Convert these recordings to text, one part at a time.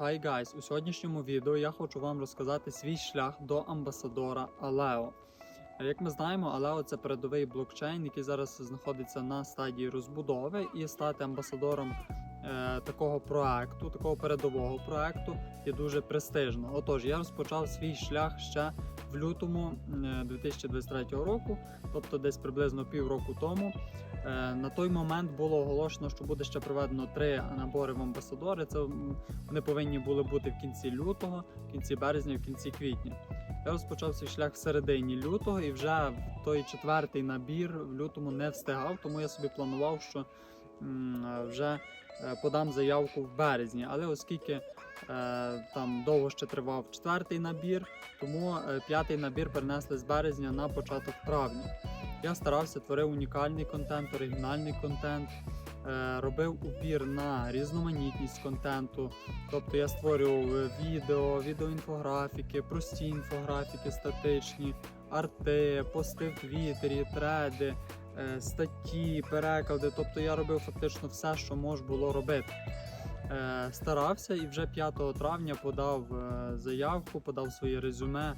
Hi guys! У сьогоднішньому відео я хочу вам розказати свій шлях до амбасадора Aleo. Як ми знаємо, Aleo це передовий блокчейн, який зараз знаходиться на стадії розбудови, і стати амбасадором такого проекту, такого передового проекту, є дуже престижно. Отож, я розпочав свій шлях ще в лютому е, 2023 року, тобто десь приблизно півроку тому. Е, На той момент було оголошено, що буде ще проведено три набори в амбасадори. Це вони повинні були бути в кінці лютого, в кінці березня, в кінці квітня. Я розпочав свій шлях в середині лютого і вже в той четвертий набір в лютому не встигав, тому я собі планував, що е, вже е, подам заявку в березні. Але оскільки е, там довго ще тривав четвертий набір, тому е, п'ятий набір перенесли з березня на початок травня. Я старався, творив унікальний контент, оригінальний контент, робив упір на різноманітність контенту. Тобто я створював відео, відеоінфографіки, прості інфографіки, статичні, арти, пости в Твіттері, треди, статті, переклади. Тобто я робив фактично все, що можна було робити. Е, Старався і вже 5 травня подав е, заявку, подав своє резюме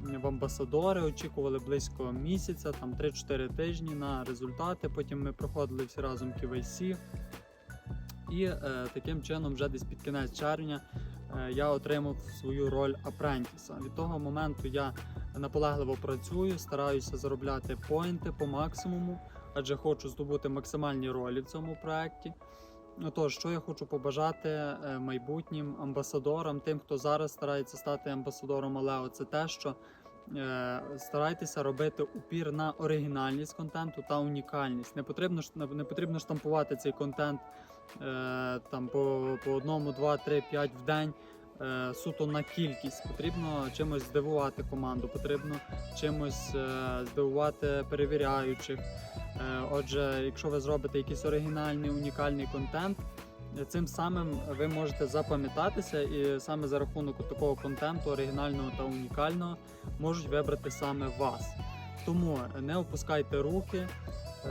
в амбасадори. Очікували близько місяця, там 3-4 тижні на результати. Потім ми проходили всі разом KYC. І е, таким чином, вже десь під кінець червня е, я отримав свою роль апрентіса. Від того моменту я наполегливо працюю, стараюся заробляти поінти по максимуму, адже хочу здобути максимальні ролі в цьому проєкті. Отож, що я хочу побажати е, майбутнім амбасадорам, тим, хто зараз старається стати амбасадором Алео, це те, що е, старайтеся робити упір на оригінальність контенту та унікальність. Не потрібно не потрібно штампувати цей контент е, там по, по одному, два, три, п'ять в день. Е, Суто на кількість потрібно чимось здивувати команду, потрібно чимось е, здивувати перевіряючих. Е, Отже, якщо ви зробите якийсь оригінальний унікальний контент, цим самим ви можете запам'ятатися, і саме за рахунок такого контенту, оригінального та унікального, можуть вибрати саме вас. Тому не опускайте руки,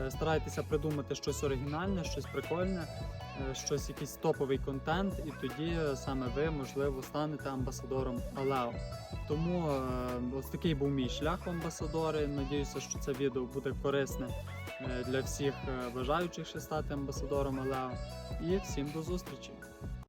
старайтеся придумати щось оригінальне, щось прикольне, щось якийсь топовий контент, і тоді е, саме ви, можливо, станете амбасадором Алео. Тому е, ось такий був мій шлях амбасадори. Надіюся, що це відео буде корисне е, для всіх е, бажаючих ще стати амбасадором Алео. І всім до зустрічі!